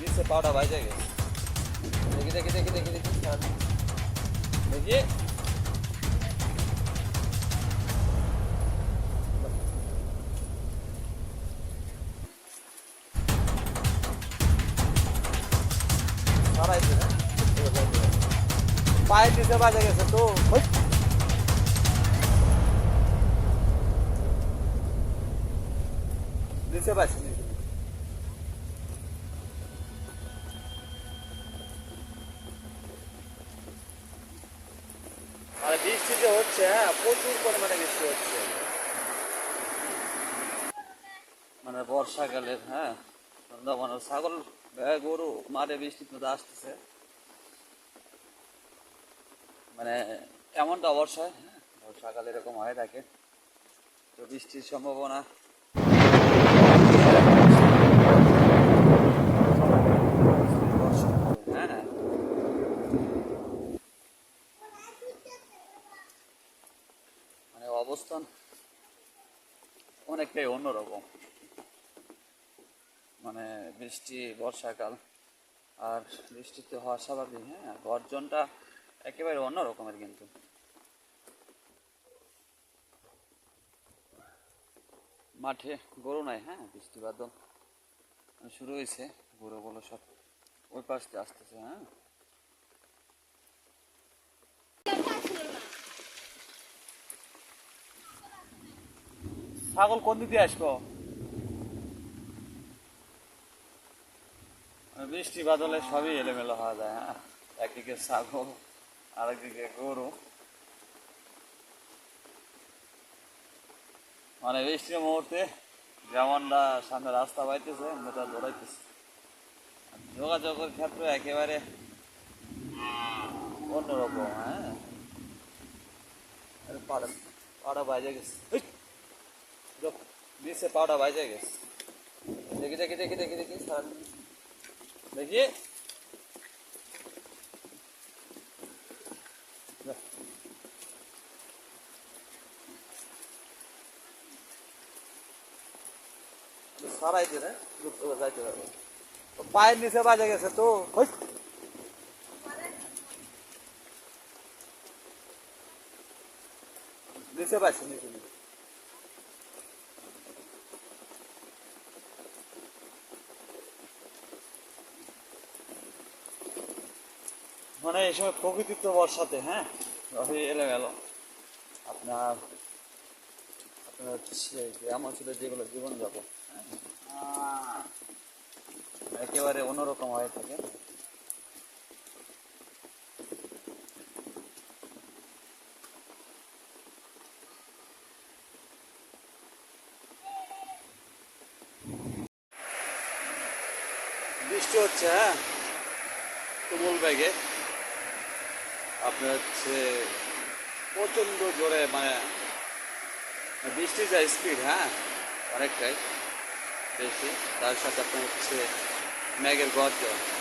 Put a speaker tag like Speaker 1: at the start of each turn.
Speaker 1: बीस से पाउडर भाई जाएगा। देखिए देखिए देखिए देखिए देखिए देखिए पाय तो বৃষ্টি যে হচ্ছে হ্যাঁ প্রচুর পরিমাণে বৃষ্টি হচ্ছে। মানে বর্ষাকালের হ্যাঁ মানে ছাগল গরু মারে বৃষ্টি তো আসতেছে। মানে এমনটা অবশ্যই হ্যাঁ বর্ষাকালে এরকম হয়ে থাকে। তো বৃষ্টির সম্ভাবনা হ্যাঁ মানে অবস্থান অনেকটাই অন্যরকম। মানে বৃষ্টি, বর্ষাকাল আর বৃষ্টিতে হওয়া স্বাভাবিক হ্যাঁ? গর্জনটা একেবারে অন্য রকমের কিন্তু। মাঠে গরু নাই হ্যাঁ? বৃষ্টি বাদল শুরু হয়েছে, গরুগুলো সব ওই পাশ আসতেছে হ্যাঁ? ছাগল কোন দিক আসব? বৃষ্টি বাদলে সবই এলোমেলো হওয়া যায় হ্যাঁ? একদিকে ছাগল, আরেকদিকে গরু। মানে বৃষ্টির মুহূর্তে যেমনটা সামনে রাস্তা পাইতেছে মেটা দৌড়াইতেছে। যোগাযোগের ক্ষেত্রে একেবারে অন্যরকম হ্যাঁ? পাড়া বাইজে গেছে। से पाउडर भाई जाएगा। देखिए देखिए देखिए देखिए देखिए स्थान देखिए। सारा इधर है गुप्त बसा चला तो नीचे तो खुश? नीचे नीचे नीचे মানে এই সময় প্রকৃতির তো বর্ষাতে হ্যাঁ? রবি এলে গেল আপনার আপনার হচ্ছে গ্রাম অঞ্চলে যেগুলো জীবনযাপন হ্যাঁ? একেবারে অন্যরকম হয়ে থাকে। বৃষ্টি হচ্ছে হ্যাঁ? তুমুল ব্যাগে আপনার হচ্ছে প্রচণ্ড জোরে মানে বৃষ্টি যা স্পিড হ্যাঁ? অনেকটাই বেশি। তার সাথে আপনার হচ্ছে ম্যাগের গর্জন।